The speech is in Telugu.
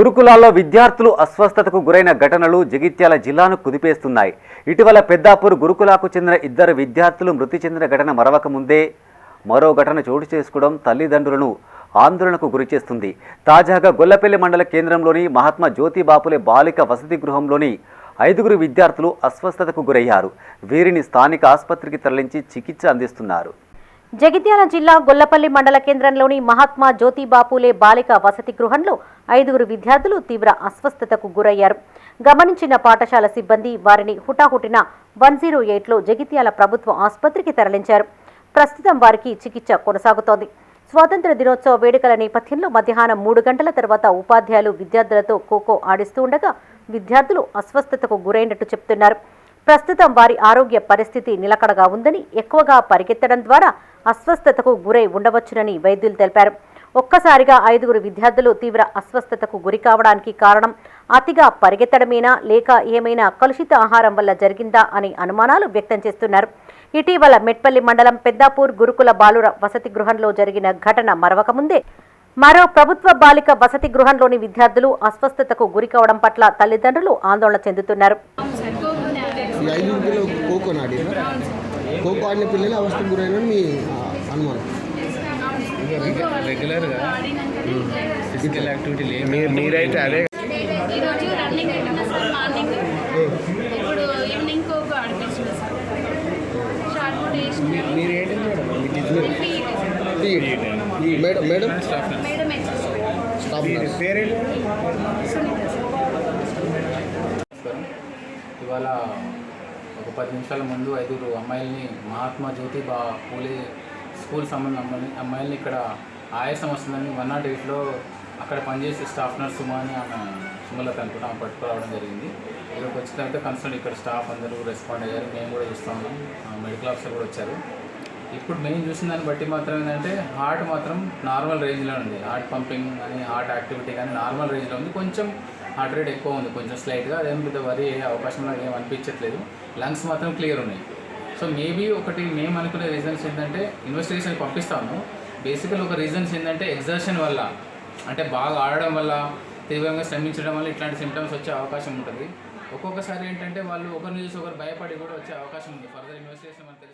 గురుకులాల్లో విద్యార్థులు అస్వస్థతకు గురైన ఘటనలు జగిత్యాల జిల్లాను కుదిపేస్తున్నాయి. ఇటీవల పెద్దాపూర్ గురుకులాకు చెందిన ఇద్దరు విద్యార్థులు మృతి చెందిన ఘటన మరవక ముందే మరో ఘటన చోటు చేసుకోవడం తల్లిదండ్రులను ఆందోళనకు గురిచేస్తుంది తాజాగా గొల్లపల్లి మండల కేంద్రంలోని మహాత్మా జ్యోతి బాపులే బాలిక వసతి గృహంలోని ఐదుగురు విద్యార్థులు అస్వస్థతకు గురయ్యారు. వీరిని స్థానిక ఆసుపత్రికి తరలించి చికిత్స అందిస్తున్నారు. జగిత్యాల జిల్లా గొల్లపల్లి మండల కేంద్రంలోని మహాత్మా జ్యోతిబాపులే బాలిక వసతి గృహంలో ఐదుగురు విద్యార్థులు తీవ్ర అస్వస్థతకు గురయ్యారు. గమనించిన పాఠశాల సిబ్బంది వారిని హుటాహుటిన వన్ జీరో ఎయిట్లో జగిత్యాల ప్రభుత్వ ఆసుపత్రికి తరలించారు. ప్రస్తుతం వారికి చికిత్స కొనసాగుతోంది. స్వాతంత్ర దినోత్సవ వేడుకల నేపథ్యంలో మధ్యాహ్నం మూడు గంటల తర్వాత ఉపాధ్యాయులు విద్యార్థులతో ఖోఖో ఆడిస్తూ ఉండగా విద్యార్థులు అస్వస్థతకు గురైనట్టు చెప్తున్నారు. ప్రస్తుతం వారి ఆరోగ్య పరిస్థితి నిలకడగా ఉందని ఎక్కువగా పరిగెత్తడం ద్వారా అస్వస్థతకు గురై ఉండవచ్చునని వైద్యులు తెలిపారు. ఒక్కసారిగా ఐదుగురు విద్యార్థులు తీవ్ర అస్వస్థతకు గురి కావడానికి కారణం అతిగా పరిగెత్తడమేనా లేక ఏమైనా కలుషిత ఆహారం వల్ల జరిగిందా అని అనుమానాలు వ్యక్తం చేస్తున్నారు. ఇటీవల మెట్పల్లి మండలం పెద్దాపూర్ గురుకుల బాలుర వసతి గృహంలో జరిగిన ఘటన మరవకముందే మరో ప్రభుత్వ బాలిక వసతి గృహంలోని విద్యార్థులు అస్వస్థతకు గురి కావడం పట్ల తల్లిదండ్రులు ఆందోళన చెందుతున్నారు. ఖోఖో ఆడినా పిల్లలు అవస్థకు గురైన మీ అనుమానం. రెగ్యులర్గా ఫిజికల్ యాక్టివిటీ లేదు మీరు మీరైతే అదే ఈరోజు రన్నింగ్ పెట్టిన సార్ మార్నింగ్. ఇప్పుడు ఈవినింగ్ కోకో ఆడిపించిన సార్. షార్ట్ పుట్ వేసిన మీరు ఏంటి madam? Madam madam? Madam excess stop nurse. పేరేంటి? ఇవాళ ఒక పది నిమిషాల ముందు ఐదుగురు అమ్మాయిల్ని మహాత్మా జ్యోతి బా పూలే స్కూల్ సంబంధం అమ్మాయిని అమ్మాయిల్ని ఇక్కడ ఆయాసం వస్తుందని వన్ నాట్ ఎయిట్లో అక్కడ పనిచేసే స్టాఫ్ నర్స్ అని ఆమె సుమలత అనుకుంటా ఆమె పట్టుకురావడం జరిగింది. ఇక్కడికి వచ్చిన తర్వాత కన్సర్న్ ఇక్కడ స్టాఫ్ అందరూ రెస్పాండ్ అయ్యారు. మేము కూడా చూస్తా ఉన్నాం. ఆ, మెడికల్ ఆఫీసర్ కూడా వచ్చారు. ఇప్పుడు మేము చూసిన దాన్ని బట్టి మాత్రం ఏంటంటే హార్ట్ మాత్రం నార్మల్ రేంజ్లో ఉంది. హార్ట్ పంపింగ్ కానీ హార్ట్ యాక్టివిటీ కానీ నార్మల్ రేంజ్లో ఉంది. కొంచెం హార్ట్ రేట్ ఎక్కువ ఉంది కొంచెం స్లైట్గా అదేం పెద్ద వరి అయ్యే అవకాశం నాకు ఏం అనిపించట్లేదు. లంగ్స్ మాత్రం క్లియర్ ఉన్నాయి. సో మేబీ ఒకటి మేము అనుకునే రీజన్స్ ఏంటంటే ఇన్వెస్టిగేషన్ పంపిస్తాము. బేసికల్ ఒక రీజన్స్ ఏంటంటే ఎగ్జర్షన్ వల్ల అంటే బాగా ఆడడం వల్ల తీవ్రంగా శ్రమించడం వల్ల ఇట్లాంటి సిమ్టమ్స్ వచ్చే అవకాశం ఉంటుంది. ఒక్కొక్కసారి ఏంటంటే వాళ్ళు ఒకరిని చూసి ఒకరు భయపడి కూడా వచ్చే అవకాశం ఉంది. ఫర్దర్ ఇన్వెస్టిగేషన్ మనకు తెలుస్తుంది